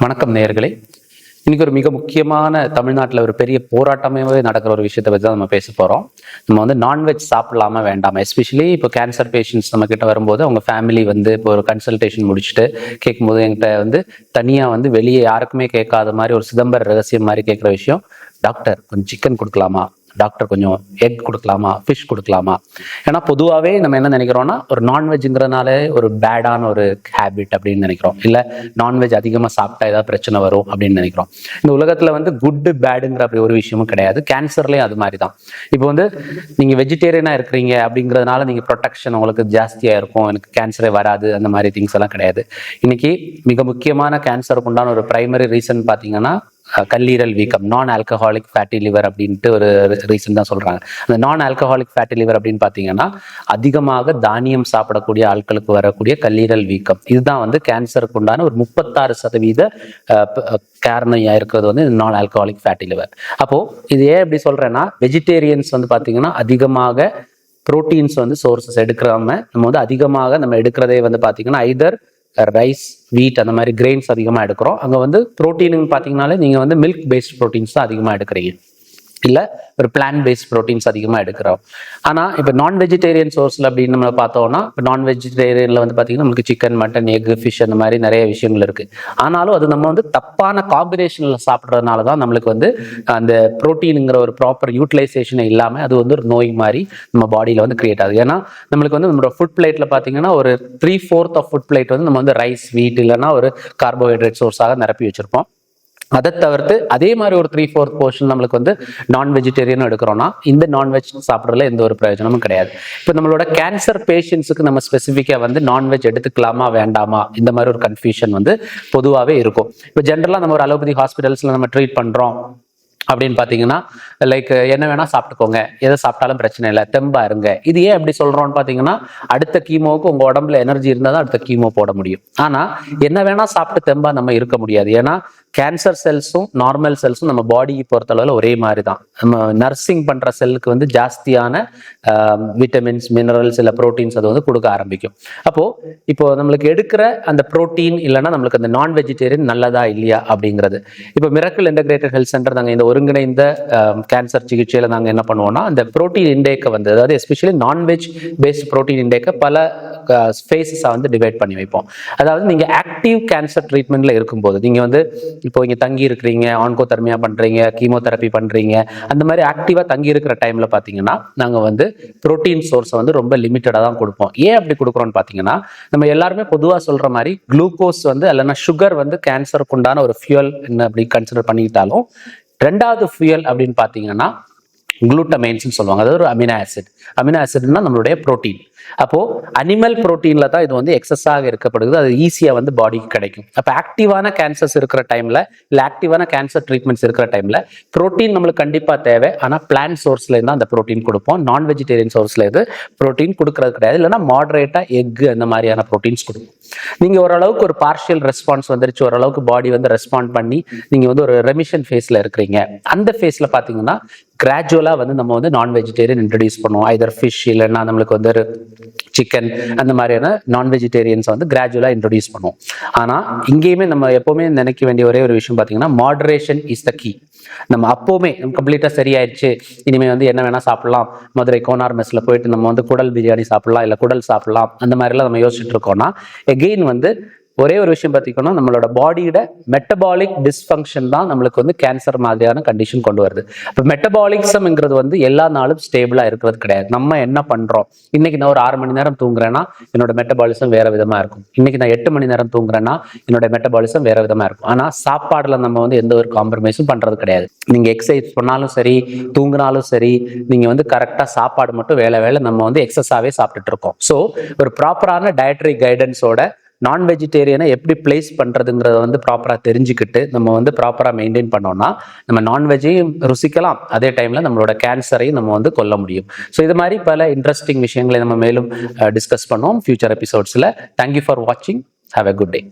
வணக்கம் நேயர்களே. இன்னைக்கு ஒரு மிக முக்கியமான தமிழ்நாட்டில் ஒரு பெரிய போராட்டமாகவே நடக்கிற ஒரு விஷயத்தை பற்றி தான் நம்ம பேச போகிறோம் நம்ம வந்து நான்வெஜ் சாப்பிடலாமா வேண்டாமா? எஸ்பெஷலி இப்போ கேன்சர் பேஷண்ட்ஸ் நம்ம கிட்ட வரும்போது அவங்க ஃபேமிலி வந்து இப்போ ஒரு கன்சல்டேஷன் முடிச்சுட்டு கேட்கும்போது என்கிட்ட வந்து தனியாக வந்து வெளியே யாருக்குமே கேட்காத மாதிரி ஒரு சிதம்பர ரகசியம் மாதிரி கேட்குற விஷயம். டாக்டர் கொஞ்சம் சிக்கன் கொடுக்கலாமா? டாக்டர் கொஞ்சம் எக் கொடுக்கலாமா ஃபிஷ் கொடுக்கலாமா? ஏன்னா பொதுவாகவே நம்ம என்ன நினைக்கிறோம்னா ஒரு நான்வெஜ்ங்கிறதுனால ஒரு பேடான ஒரு ஹேபிட் அப்படின்னு நினைக்கிறோம். இல்லை நான்வெஜ் அதிகமாக சாப்பிட்டா ஏதாவது பிரச்சனை வரும் அப்படின்னு நினைக்கிறோம். இந்த உலகத்தில் வந்து குட்டு பேடுங்கிற அப்படி ஒரு விஷயமும் கிடையாது. கேன்சர்லேயும் அது மாதிரி தான் இப்போ வந்து நீங்கள் வெஜிடேரியனாக இருக்கிறீங்க அப்படிங்கிறதுனால நீங்கள் ப்ரொடெக்ஷன் உங்களுக்கு ஜாஸ்தியாக இருக்கும். எனக்கு கேன்சரே வராது அந்த மாதிரி திங்ஸ் எல்லாம் கிடையாது. இன்னைக்கு மிக முக்கியமான கேன்சருக்கு உண்டான ஒரு பிரைமரி ரீசன் பார்த்தீங்கன்னா கல்லீரல் வீக்கம் நான் ஆல்கஹாலிக் ஃபேட்டி லிவர் அப்படின்ட்டு ஒரு ரீசன் தான் சொல்றாங்க. அந்த நான் ஆல்கஹாலிக் ஃபேட்டி லிவர் அப்படின்னு பார்த்தீங்கன்னா அதிகமாக தானியம் சாப்பிடக்கூடிய ஆட்களுக்கு வரக்கூடிய கல்லீரல் வீக்கம். இதுதான் வந்து கேன்சருக்கு உண்டான ஒரு முப்பத்தாறு சதவீத காரணம் இருக்கிறது வந்து நான் ஆல்கஹாலிக் ஃபேட்டி லிவர் அப்போ இது ஏன் எப்படி சொல்றேன்னா வெஜிடேரியன்ஸ் வந்து பார்த்தீங்கன்னா அதிகமாக புரோட்டீன்ஸ் வந்து சோர்சஸ் எடுக்கிறாம நம்ம வந்து அதிகமாக நம்ம எடுக்கிறதே வந்து பார்த்தீங்கன்னா ஐதர் ரைஸ் வீட் அந்த மாதிரி கிரெயின்ஸ் அதிகமாக எடுக்கிறோம். அங்கே வந்து ப்ரோட்டீனுன்னு பார்த்தீங்கனாலே நீங்கள் வந்து மில்க் பேஸ்ட் ப்ரோட்டீன்ஸ் தான் அதிகமாக எடுக்கிறீங்க. இல்லை ஒரு பிளான் பேஸ்ட் ப்ரோட்டீன்ஸ் அதிகமாக எடுக்கிறோம். ஆனால் இப்போ நான் வெஜிடேரியன் சோர்ஸில் அப்படின்னு நம்ம பார்த்தோம்னா இப்போ நான் வெஜிடேரியனில் வந்து பார்த்தீங்கன்னா நமக்கு சிக்கன் மட்டன் எக் ஃபிஷ் அந்த மாதிரி நிறைய விஷயங்கள் இருக்குது ஆனாலும் அது நம்ம வந்து தப்பான காம்பினேஷனில் சாப்பிட்றதுனால தான் நம்மளுக்கு வந்து அந்த ப்ரோட்டீனுங்கிற ஒரு ப்ராப்பர் யூட்டிலைசேஷனே இல்லாமல் அது வந்து ஒரு நோய் மாதிரி நம்ம பாடியில் வந்து கிரியேட் ஆகுது. ஏன்னா நம்மளுக்கு வந்து நம்மளோட ஃபுட் பிளேட்டில் பார்த்தீங்கன்னா ஒரு three fourth of food plate வந்து நம்ம வந்து ரைஸ் வீட் இல்லைன்னா ஒரு கார்போஹைட்ரேட் சோர்ஸாக நிரப்பி வச்சுருப்போம். அதை தவிர்த்து அதே மாதிரி ஒரு த்ரீ ஃபோர்த் போர்ஷன் நம்மளுக்கு வந்து நான் வெஜிடேரியன் எடுக்கிறோம்னா இந்த நான்வெஜ் சாப்பிட்றதுல எந்த ஒரு பிரயோஜனமும் கிடையாது. இப்போ நம்மளோட கேன்சர் பேஷண்ட்ஸுக்கு நம்ம ஸ்பெசிஃபிக்காக வந்து நான்வெஜ் எடுத்துக்கலாமா வேண்டாமா? இந்த மாதிரி ஒரு கன்ஃபியூஷன் வந்து பொதுவாகவே இருக்கும். இப்போ ஜென்ரலாக நம்ம ஒரு அலோபதி ஹாஸ்பிட்டல்ஸில் நம்ம ட்ரீட் பண்ணுறோம் அப்படின்னு பார்த்தீங்கன்னா லைக் என்ன வேணா சாப்பிட்டுக்கோங்க. எதை சாப்பிட்டாலும் பிரச்சனை இல்லை. தெம்பா இருங்க. இது ஏன் அப்படி சொல்கிறோம்னு பார்த்தீங்கன்னா அடுத்த கீமோவுக்கு உங்க உடம்புல எனர்ஜி இருந்தால் தான் அடுத்த கீமோ போட முடியும். ஆனால் என்ன வேணால் சாப்பிட்டு தெம்பா நம்ம இருக்க முடியாது. ஏன்னா கேன்சர் செல்ஸும் நார்மல் செல்ஸும் நம்ம பாடியை பொறுத்தளவில் ஒரே மாதிரி தான் நம்ம நர்சிங் பண்ணுற செல்லுக்கு வந்து ஜாஸ்தியான விட்டமின்ஸ் மினரல்ஸ் இல்லை ப்ரோட்டீன்ஸ் அது வந்து கொடுக்க ஆரம்பிக்கும். அப்போ இப்போ நம்மளுக்கு எடுக்கிற அந்த புரோட்டீன் இல்லைன்னா நம்மளுக்கு அந்த நான் வெஜிடேரியன் நல்லதா இல்லையா அப்படிங்கிறது. இப்போ மிரக்கல் இன்டகிரேட்டட் ஹெல்த் சென்டர் நாங்கள் இந்த ஒருங்கிணைந்த கேன்சர் சிகிச்சையில் நாங்கள் என்ன பண்ணுவோம்னா அந்த புரோட்டீன் இன்டேக்கை வந்து அதாவது especially non veg based protein இன்டேக்கை பல ஃபேஸஸாக வந்து டிவைட் பண்ணி வைப்போம். அதாவது நீங்கள் ஆக்டிவ் கேன்சர் ட்ரீட்மெண்ட்டில் இருக்கும்போது நீங்கள் வந்து இப்போ இங்கே தங்கி இருக்கிறீங்க ஆன்கோ பண்ணுறீங்க கீமோதெரப்பி பண்ணுறீங்க அந்த மாதிரி ஆக்டிவாக தங்கி இருக்கிற டைமில் பார்த்தீங்கன்னா நாங்கள் வந்து ப்ரோட்டீன் சோர்ஸை வந்து ரொம்ப லிமிட்டடாக தான் கொடுப்போம். ஏன் அப்படி கொடுக்குறோம்னு பார்த்தீங்கன்னா நம்ம எல்லாருமே பொதுவாக சொல்கிற மாதிரி குளுக்கோஸ் வந்து இல்லைன்னா சுகர் வந்து கேன்சருக்கு உண்டான ஒரு ஃபியூல் அப்படி கன்சிடர் பண்ணிக்கிட்டாலும் ரெண்டாவது ஃபியூயல் அப்படின்னு பார்த்தீங்கன்னா குளூட்டமைன்ஸ்னு சொல்லுவாங்க. அதாவது ஒரு அமினோ ஆசிட் அமினோ ஆசிட்னா நம்மளுடைய ப்ரோட்டீன் அப்போ அனிமல் புரோட்டீன்ல தான் இது வந்து எக்ஸஸாக இருக்கப்படுது அது ஈஸியா வந்து பாடிக்கு கிடைக்கும். அப்போ ஆக்டிவான கேன்சர்ஸ் இருக்கிற டைம்ல இல்ல ஆக்டிவான கேன்சர் ட்ரீட்மெண்ட்ஸ் இருக்கிற டைம்ல ப்ரோட்டீன் நம்மளுக்கு கண்டிப்பா தேவை. ஆனால் பிளான் சோர்ஸ்ல இருந்து அந்த புரோட்டீன் கொடுப்போம். நான் வெஜிடேரியன் சோர்ஸ்ல இருந்து புரோட்டீன் கொடுக்கறது கிடையாது. இல்லைனா மாடரேட்டா எக் அந்த மாதிரியான ப்ரோட்டீன்ஸ் கொடுக்கும் நீங்க ஓரளவுக்கு ஒரு பார்ஷியல் ரெஸ்பான்ஸ் வந்துருச்சு. ஓரளவுக்கு பாடி வந்து ரெஸ்பாண்ட் பண்ணி நீங்க வந்து ஒரு ரெமிஷன் ஃபேஸ்ல இருக்கிறீங்க. அந்த ஃபேஸ்ல பார்த்தீங்கன்னா கிராஜுவலா வந்து நம்ம வந்து நான் வெஜிடேரியன் இன்ட்ரடியூஸ் பண்ணுவோம். ஐதர் ஃபிஷ் இல்லைன்னா நம்மளுக்கு வந்து சிக்கன் அந்த மாதிரியான நான் வெஜிடேரியன்ஸை வந்து கிராஜுவலா இன்ட்ரடியூஸ் பண்ணுவோம். ஆனால் இங்கேயுமே நம்ம எப்போவுமே நினைக்க வேண்டிய ஒரே ஒரு விஷயம் பார்த்தீங்கன்னா மாடரேஷன் இஸ் த கீ நம்ம அப்போவுமே கம்ப்ளீட்டாக சரியாயிடுச்சு இனிமேல் வந்து என்ன வேணால் சாப்பிடலாம். மதுரை கோனார் மெஸ்ஸில் போயிட்டு நம்ம வந்து குடல் பிரியாணி சாப்பிடலாம் இல்லை குடல் சாப்பிடலாம் அந்த மாதிரிலாம் நம்ம யோசிச்சுட்டு இருக்கோம்னா எகெயின் வந்து ஒரே ஒரு விஷயம் பார்த்திக்கணும் நம்மளோட பாடியோட மெட்டபாலிக் டிஸ்ஃபங்க்ஷன் தான் நம்மளுக்கு வந்து கேன்சர் மாதிரியான கண்டிஷன் கொண்டு வருது. இப்போ மெட்டபாலிக்ஸம்ங்கிறது வந்து எல்லா நாளும் ஸ்டேபிளாக இருக்கிறது கிடையாது. நம்ம என்ன பண்ணுறோம் இன்னைக்கு நான் ஒரு ஆறு மணி நேரம் தூங்குறேன்னா என்னோட மெட்டபாலிசம் வேற விதமாக இருக்கும். இன்னைக்கு நான் எட்டு மணி நேரம் தூங்குறேன்னா என்னோட மெட்டபாலிசம் வேற விதமாக இருக்கும். ஆனால் சாப்பாடில் நம்ம வந்து எந்த ஒரு காம்ப்ரமைஸும் பண்ணுறது கிடையாது. நீங்கள் எக்ஸசைஸ் பண்ணாலும் சரி தூங்கினாலும் சரி நீங்கள் வந்து கரெக்டாக சாப்பாடு மட்டும் வேலை வேலை நம்ம வந்து எக்ஸஸாகவே சாப்பிட்டுட்டு இருக்கோம். ஸோ ஒரு ப்ராப்பரான டயட்ரி கைடன்ஸோட நான் வெஜிடேரியனை எப்படி பிளேஸ் பண்ணுறதுங்கிறத வந்து ப்ராப்பராக தெரிஞ்சுக்கிட்டு நம்ம வந்து ப்ராப்பராக மெயின்டைன் பண்ணோம்னா நம்ம நான்வெஜ்ஜையும் ருசிக்கலாம். அதே டைமில் நம்மளோட கேன்சரையும் நம்ம வந்து கொல்ல முடியும். ஸோ இது மாதிரி பல இன்ட்ரெஸ்டிங் விஷயங்களை நம்ம மேலும் டிஸ்கஸ் பண்ணுவோம் ஃபியூச்சர் எபிசோட்ஸில் தேங்க்யூ ஃபார் வாட்சிங் ஹாவ் எ குட் டே